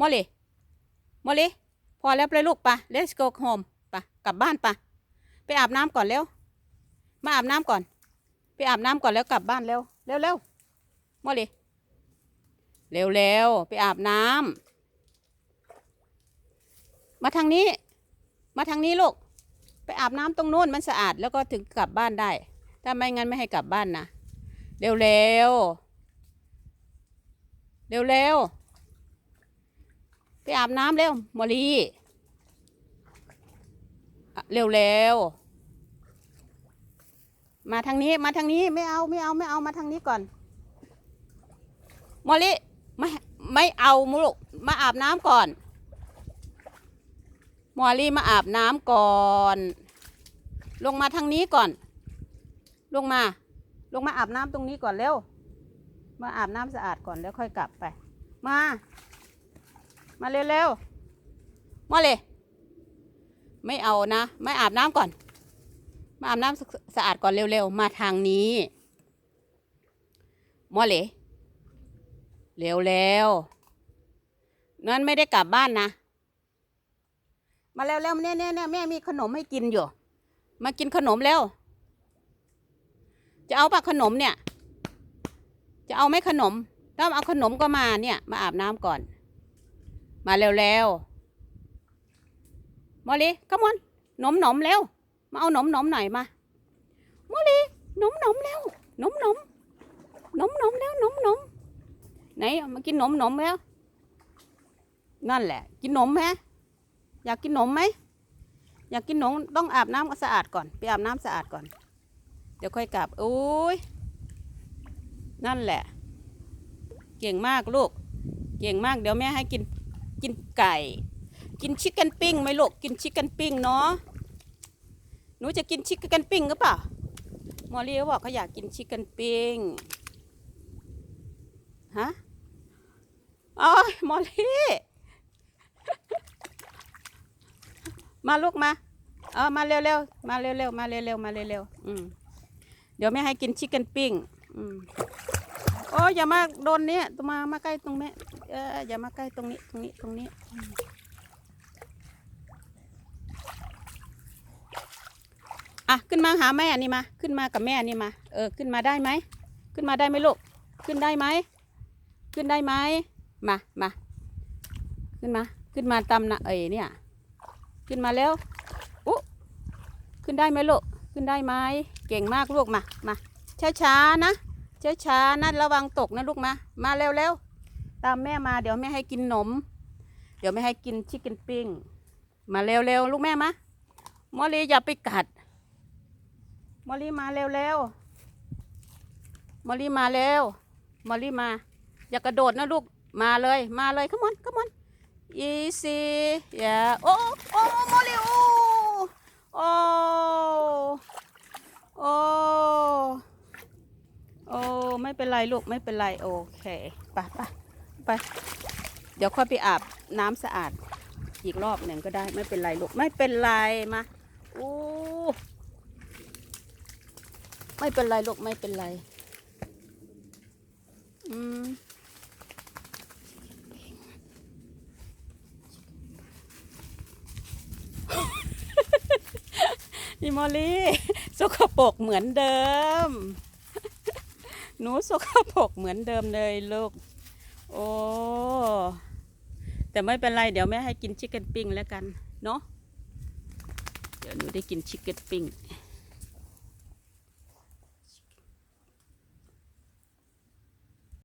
มอลลี่มอลลี่พอแล้วไปลูกปะ let's go home ปะกลับบ้านปะไปอาบน้ำก่อนเร็ว มาอาบน้ำก่อน ไปอาบน้ำก่อนแล้วกลับบ้านเร็ว เร็วเร็วมอลลี่เร็วเร็วไปอาบน้ำมาทางนี้ มาทางนี้ลูก ไปอาบน้ำตรงโน้นมันสะอาดแล้วก็ถึงกลับบ้านได้ ถ้าไม่งั้นไม่ให้กลับบ้านนะ เร็วเร็วเร็วเร็ว ไปอาบน้ำเร็วมอลีอ่เร็วเร็วมาทางนี้มาทางนี้ไม่เอาไม่เอาไม่เอามาทางนี้ก่อนมอลีไม่ไม่เอามุลูกมาอาบน้ำก่อนมอลีมาอาบน้ำก่อน ลงมาทางนี้ก่อน ลงมา ลงมาอาบน้ำตรงนี้ก่อนเร็ว มาอาบน้ำสะอาดก่อนแล้วค่อยกลับไป มา มาเร็วๆมาเลย ไม่เอานะ ไม่อาบน้ำก่อน มาอาบน้ำสะสะอาดก่อนเร็วๆ มาทางนี้มอเลยเร็วๆนั้นไม่ได้กลับบ้านนะ มาเร็วๆเนี่ยเนี่ยเนี่ยแม่มีขนมให้กินอยู่ มากินขนมเร็ว จะเอาปะขนมเนี่ย จะเอาไหมขนม ถ้าเอาขนมก็มาเนี่ย มาอาบน้ำก่อน มาเร็วๆมอลีขมอนหนมหนมเร็ว มาเอาหนมหนมหน่อยมามอลีหนมหนมเร็วหนมหนมหนมหนมเร็วหนมหนมไหนมากินหนมหนมแล้ว นั่นแหละ กินหนมไหมอยากกินหนมไหมอยากกินหนมต้องอาบน้ำสะอาดก่อนไปอาบน้ำสะอาดก่อน เดี๋ยวค่อยกลับอุ้ยนั่นแหละ เก่งมากลูก เก่งมากเดี๋ยวแม่ให้กิน กินไก่ กินชิคเก้นปิ้งไหมลูกกินชิคเก้นปิ้งเนาะหนูจะกินชิคเก้นปิ้งหรือเปล่ามอลลี่เขาบอกเขาอยากกินชิคเก้นปิ้งฮะอ๋อมอลลี่มาลูกมาเออมาเร็วๆมาเร็วๆมาเร็วๆมาเร็วๆอืมเดี๋ยวแม่ให้กินชิคเก้นปิ้งอืมโอ้ยอย่ามาโดนเนี้ยตัวมามาใกล้ตรงนี้ เอออย่ามาใกล้ตรงนี้ตรงนี้ตรงนี้ อะขึ้นมาหาแม่นี่มา ขึ้นมากับแม่นี่มา เออขึ้นมาได้ไหม ขึ้นมาได้ไหมลูก ขึ้นได้ไหม ขึ้นได้ไหม มามา ขึ้นมา ขึ้นมาตำนะเอ้ยเนี่ย ขึ้นมาแล้วอุ๊ขึ้นได้ไหมลูก ขึ้นได้ไหม เก่งมากลูกมา มา ช้าๆนะ ช้าๆนะระวังตกนะลูกมา มาเร็วๆ ตามแม่มาเดี๋ยวแม่ให้กินนม เดี๋ยวแม่ให้กินชิคเก้นปิ้ง มาเร็วๆลูกแม่มามอลลี่อย่าไปกัดมอลลี่มาเร็วๆมอลลี่มาเร็วมอลลี่มา อย่ากระโดดนะลูกมาเลยมาเลย come on come on easy yeah โอ้โอ้มอลลี่โอ้โอ้โอ้โอ้ไม่เป็นไรลูกไม่เป็นไรโอเคไปไป ไป เดี๋ยวค่อยไปอาบน้ำสะอาด อีกรอบหนึ่งก็ได้ไม่เป็นไรลูกไม่เป็นไรมาโอ้ไม่เป็นไรลูกไม่เป็นไร อืมอีมอลลี่สกปรกเหมือนเดิม หนูสกปรกเหมือนเดิมเลยลูก โอ้ แต่ไม่เป็นไร เดี๋ยวแม่ให้กินชิคเก้นปิ้งแล้วกัน เนาะ เดี๋ยวหนูได้กินชิคเก้นปิ้ง